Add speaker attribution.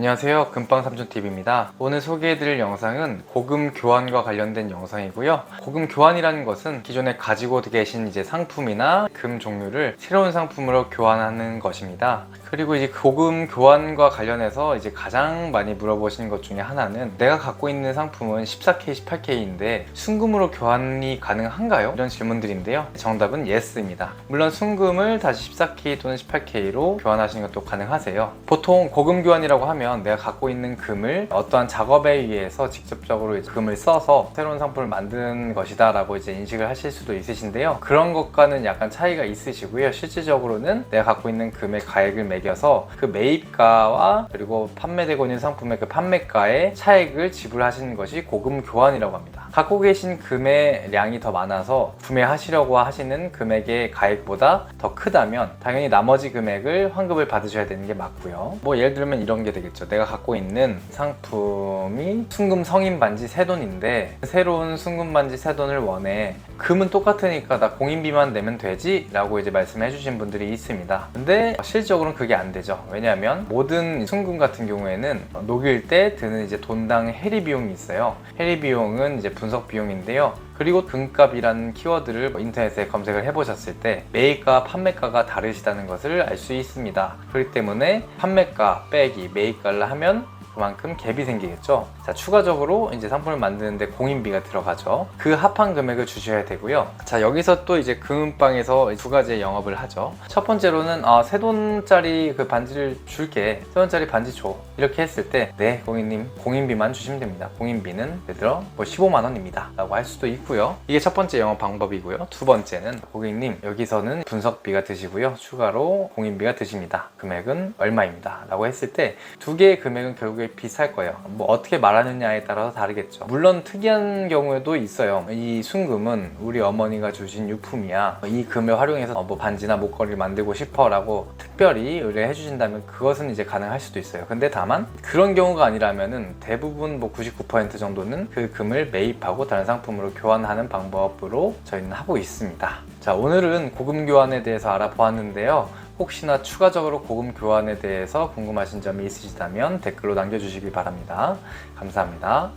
Speaker 1: 안녕하세요. 금빵삼촌TV입니다. 오늘 소개해드릴 영상은 고금 교환과 관련된 영상이고요. 고금 교환이라는 것은 기존에 가지고 계신 이제 상품이나 금 종류를 새로운 상품으로 교환하는 것입니다. 그리고 이제 고금 교환과 관련해서 이제 가장 많이 물어보시는 것 중에 하나는 내가 갖고 있는 상품은 14K, 18K인데 순금으로 교환이 가능한가요? 이런 질문들인데요. 정답은 YES입니다. 물론 순금을 다시 14K 또는 18K로 교환하시는 것도 가능하세요. 보통 고금 교환이라고 하면 내가 갖고 있는 금을 어떠한 작업에 의해서 직접적으로 금을 써서 새로운 상품을 만든 것이다 라고 이제 인식을 하실 수도 있으신데요. 그런 것과는 약간 차이가 있으시고요. 실질적으로는 내가 갖고 있는 금의 가액을 매겨서 그 매입가와 그리고 판매되고 있는 상품의 그 판매가의 차액을 지불하시는 것이 고금 교환이라고 합니다 갖고 계신 금의 량이 더 많아서 구매하시려고 하시는 금액의 가액보다 더 크다면 당연히 나머지 금액을 환급을 받으셔야 되는 게 맞고요. 뭐 예를 들면 이런 게 되겠죠. 내가 갖고 있는 상품이 순금 성인 반지 세 돈인데 새로운 순금 반지 세 돈을 원해. 금은 똑같으니까 나 공인비만 내면 되지? 라고 이제 말씀해 주신 분들이 있습니다. 근데 실질적으로는 그게 안 되죠. 왜냐하면 모든 순금 같은 경우에는 녹일 때 드는 이제 돈당 해리 비용이 있어요. 해리 비용은 이제 분석 비용인데요. 그리고 금값이라는 키워드를 뭐 인터넷에 검색을 해보셨을 때 매입가, 판매가가 다르시다는 것을 알 수 있습니다. 그렇기 때문에 판매가 빼기 매입가를 하면 그만큼 갭이 생기겠죠. 자, 추가적으로 이제 상품을 만드는데 공인비가 들어가죠. 그 합한 금액을 주셔야 되고요. 자, 여기서 또 이제 금은방에서 두 가지의 영업을 하죠. 첫 번째로는 아, 세 돈짜리 그 반지를 줄게. 세 돈짜리 반지 줘. 이렇게 했을 때, 네, 고객님, 공인비만 주시면 됩니다. 공인비는 예를 들어 뭐 15만 원입니다. 라고 할 수도 있고요. 이게 첫 번째 영업 방법이고요. 두 번째는 고객님, 여기서는 분석비가 드시고요. 추가로 공인비가 드십니다. 금액은 얼마입니다. 라고 했을 때 두 개의 금액은 결국 에 비쌀 거예요. 뭐 어떻게 말하느냐에 따라서 다르겠죠. 물론 특이한 경우에도 있어요. 이 순금은 우리 어머니가 주신 유품이야. 이 금을 활용해서 어, 뭐 반지나 목걸이를 만들고 싶어라고 특별히 의뢰해 주신다면 그것은 이제 가능할 수도 있어요. 근데 다만 그런 경우가 아니라면은 대부분 뭐 99% 정도는 그 금을 매입하고 다른 상품으로 교환하는 방법으로 저희는 하고 있습니다. 자, 오늘은 고금 교환에 대해서 알아보았는데요. 혹시나 추가적으로 고금 교환에 대해서 궁금하신 점이 있으시다면 댓글로 남겨주시기 바랍니다. 감사합니다.